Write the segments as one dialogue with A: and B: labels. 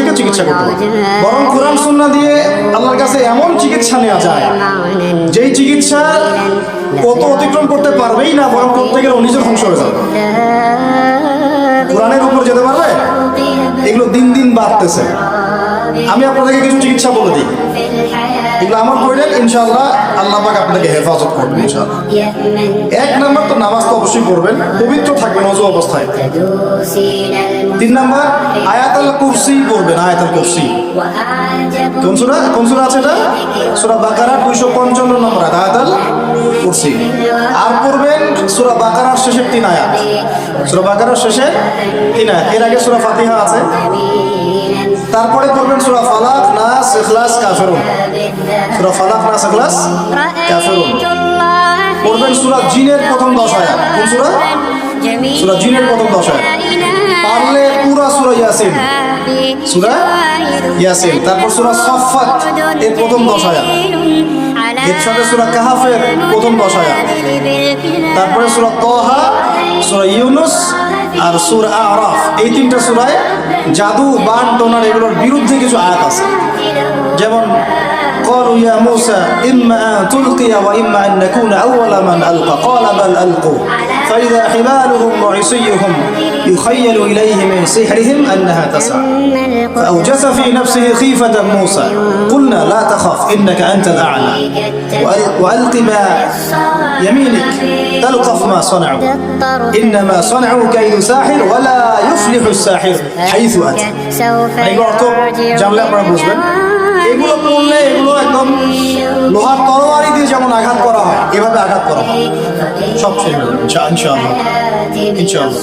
A: থেকে চিকিৎসা করতে পারে বরং কোরআন সুন্না দিয়ে আল্লাহর কাছে এমন চিকিৎসা নেওয়া যায়, যেই চিকিৎসা কত অতিক্রম করতে পারবেই না, বরং করতে গেলে নিজে ধ্বংস হয়ে যাবে। কোরআনের উপর যেতে পারবে? এগুলো দিন দিন বাড়তেছে। আমি আপনাদেরকে কিছু চিকিৎসা বলে দিই। এগুলো আমার করলেন ইনশাল্লাহ আল্লাহ পাক আপনাকে হেফাজত করবেন
B: ইনশাল্লাহ
A: এক নাম্বার তো নামাজ তো অবশ্যই পড়বেন, পবিত্র থাকবেন অজু অবস্থায়। তিন নাম্বার, আয়াতাল কুরসি পড়বেন, আয়াতাল কুরসি। কোন সুরা? কোন সুরা আছে এটা? সুরা বাকারা দুইশো পঞ্চান্ন নম্বর আয়াতাল কুরসি। আর পড়বেন সুরা বাকারার শেষের তিন আয়াত। সুরা বাকারার শেষের তিন আয়াত। এর আগে সুরা ফাতিহা আছে। তারপরে পড়বেন সুরা ফালাক। এখলাস কাফেরুন সুরা ফালাক নাস এখলাস কাফেরুন পড়বেন সুরা জিনের প্রথম দশ আয়াত কোন সুরা সুরা জিনের প্রথম দশ আয়াত পারলে পুরা সুরা ইয়াসিন সুরা ইয়াসিন তারপর সুরা সফাত এর প্রথম দশ আয়াত এর সাথে সুরা কাহাফের প্রথম তারপরে সুরা তহা সুরা ইউনুস আর সুরা আরাফ এই তিনটা সুরায় জাদু, বান, টোনার, এগুলোর বিরুদ্ধে কিছু আয়াত আছে। যেমন قالوا يا موسى إما أن تلقي وإما أن نكون أول من ألقى. قال بل ألقوا. فإذا حبالهم وعصيهم يخيل إليه من سحرهم أنها تسعى. فأوجس في نفسه خيفة موسى. قلنا لا تخف إنك أنت الأعلى. وألق ما يمينك. تلقف ما صنعوا. إنما صنعوا كيد ساحر ولا يفلح الساحر. حيث أتى. أي قرأتوا جملة برا এগুলো পড়লে এগুলো একদম লোহার তরবারি দিয়ে যেমন আঘাত করা হয় এভাবে আঘাত করা হয়। সব শেষ ইনশাআল্লাহ। ইনশাআল্লাহ।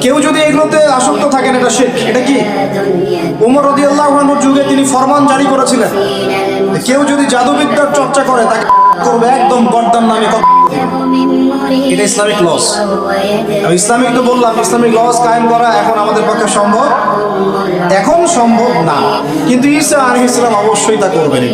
A: কেউ যদি এগুলোতে আসক্ত থাকেন এটা শেখ। এটা কি? উমর রদি আল্লাহ যুগে তিনি ফরমান জারি করেছিলেন। কেউ যদি জাদুবিদ্যার চর্চা করে তাকে করবে একদম গর্দান নামে কথা। এটা ইসলামিক লস ইসলামিক তো বললাম, ইসলামিক লস কায়েম করা এখন আমাদের পক্ষে সম্ভব। এখন সম্ভব না। কিন্তু ইসলাম আলহ ইসলাম অবশ্যই তা করবেন।